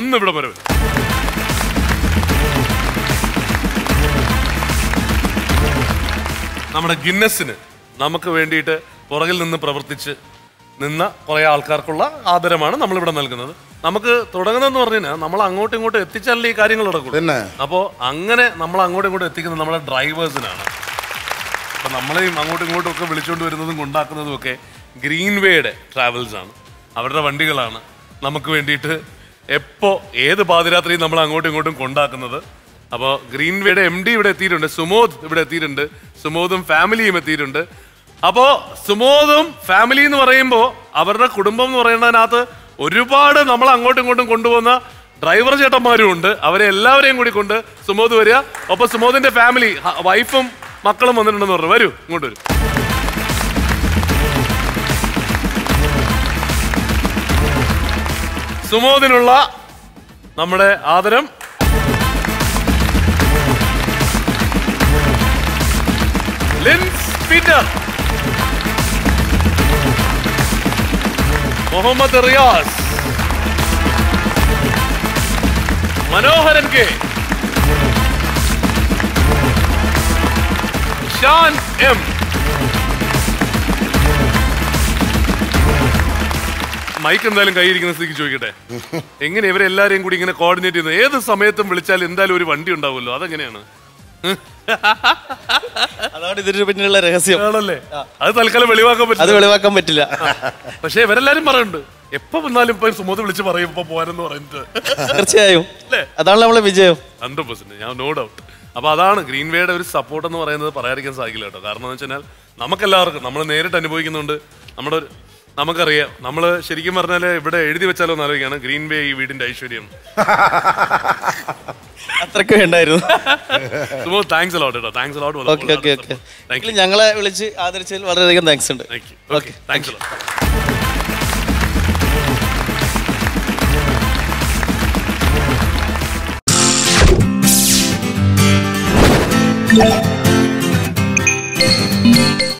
ഒന്ന് ഇവിടെ വരവ് വരും നമ്മുടെ ഗിന്നസിന് നമുക്ക് വേണ്ടിയിട്ട് പുറകിൽ നിന്ന് പ്രവർത്തിച്ച് നിന്ന കുറേ ആൾക്കാർക്കുള്ള ആദരമാണ് നമ്മളിവിടെ നൽകുന്നത്. നമുക്ക് തുടങ്ങുന്നതെന്ന് പറഞ്ഞു കഴിഞ്ഞാൽ നമ്മൾ അങ്ങോട്ടും ഇങ്ങോട്ടും എത്തിച്ചാലേ ഈ കാര്യങ്ങൾ നടക്കുള്ളൂ. അപ്പോൾ അങ്ങനെ നമ്മൾ അങ്ങോട്ടും ഇങ്ങോട്ടും എത്തിക്കുന്നത് നമ്മുടെ ഡ്രൈവേഴ്സിനാണ്. അപ്പം നമ്മളെയും അങ്ങോട്ടും ഇങ്ങോട്ടും ഒക്കെ വിളിച്ചുകൊണ്ട് വരുന്നതും കൊണ്ടാക്കുന്നതും ഒക്കെ ഗ്രീൻവേയുടെ ട്രാവൽസാണ്. ആണ് അവരുടെ വണ്ടികളാണ്. നമുക്ക് വേണ്ടിയിട്ട് എപ്പോ ഏത് പാതിരാത്രിയും നമ്മൾ അങ്ങോട്ടും ഇങ്ങോട്ടും കൊണ്ടാക്കുന്നത്. അപ്പോൾ ഗ്രീൻവേയുടെ എം ഡി ഇവിടെ എത്തിയിട്ടുണ്ട് സുമോദ് ഇവിടെ എത്തിയിട്ടുണ്ട് സുമോദും ഫാമിലിയും എത്തിയിട്ടുണ്ട്. അപ്പോ സുമോദും ഫാമിലി എന്ന് പറയുമ്പോൾ അവരുടെ കുടുംബം എന്ന് പറയുന്നതിനകത്ത് ഒരുപാട് നമ്മൾ അങ്ങോട്ടും ഇങ്ങോട്ടും കൊണ്ടുവന്ന ഡ്രൈവർ ചേട്ടന്മാരും ഉണ്ട്. അവരെ എല്ലാവരെയും കൂടി കൊണ്ട് സുമോദ് വരിക. ഒപ്പം സുമോദിന്റെ ഫാമിലി വൈഫും മക്കളും വന്നിട്ടുണ്ടെന്ന് പറഞ്ഞു. വരൂ ഇങ്ങോട്ട് വരൂ. സുമോദിനുള്ള നമ്മുടെ ആദരം. Lins Peter. Muhammad Riyas. Manoharan K. Shan M. Mike എന്തായാലും കൈയിരിക്കുന്ന സ്ഥിതിക്ക് ചോദിക്കട്ടെ? എങ്ങനെ ഇവരെ എല്ലാരെയും കൂടി ഇങ്ങനെ കോർഡിനേറ്റ് ചെയ്യുന്നത്? ഏത് സമയത്തും വിളിച്ചാൽ എന്തായാലും ഒരു വണ്ടി ഉണ്ടാവുമല്ലോ. അതെങ്ങനെയാണ്? അതാണ് ഇതിന് പിന്നിലുള്ള രഹസ്യം. ആണല്ലേ? അത് തൽക്കാലം വെളിവാക്കാൻ പറ്റില്ല. അത് വെളിവാക്കാൻ പറ്റില്ല. പക്ഷെ ഇവരെല്ലാരും പറയുന്നുണ്ട്. എപ്പോ വന്നാലും ഇപ്പൊ സുമോത് വിളിച്ച് പറയും ഇപ്പൊ പോരെന്ന് പറയുന്നത് തീർച്ചയായും. അതാണ് നമ്മളെ വിജയം. Hundred percent. ഞാൻ നോ ഡൗട്ട് അപ്പൊ അതാണ് ഗ്രീൻവേയുടെ ഒരു സപ്പോർട്ട് എന്ന് പറയുന്നത് പറയാതിരിക്കാൻ സാധിക്കില്ല കേട്ടോ. കാരണം എന്ന് വെച്ചാൽ നമുക്കെല്ലാവർക്കും നമ്മൾ നേരിട്ട് അനുഭവിക്കുന്നുണ്ട്. നമ്മുടെ ഒരു- നമുക്കറിയാം. നമ്മൾ ശരിക്കും പറഞ്ഞാൽ ഇവിടെ എഴുതി വെച്ചാലോ എന്ന് ആലോചിക്കാണ് ഗ്രീൻവേ ഈ വീടിന്റെ ഐശ്വര്യം. അത്രയ്ക്ക് വേണ്ടായിരുന്നു. സുമോ താങ്ക്സ് അലോട്ട് കേട്ടോ thanks a lot okay okay okay ഞങ്ങളെ വിളിച്ച് ആദരിച്ചതിൽ വളരെയധികം താങ്ക്സ് ഉണ്ട്. Okay thanks a lot Yeah.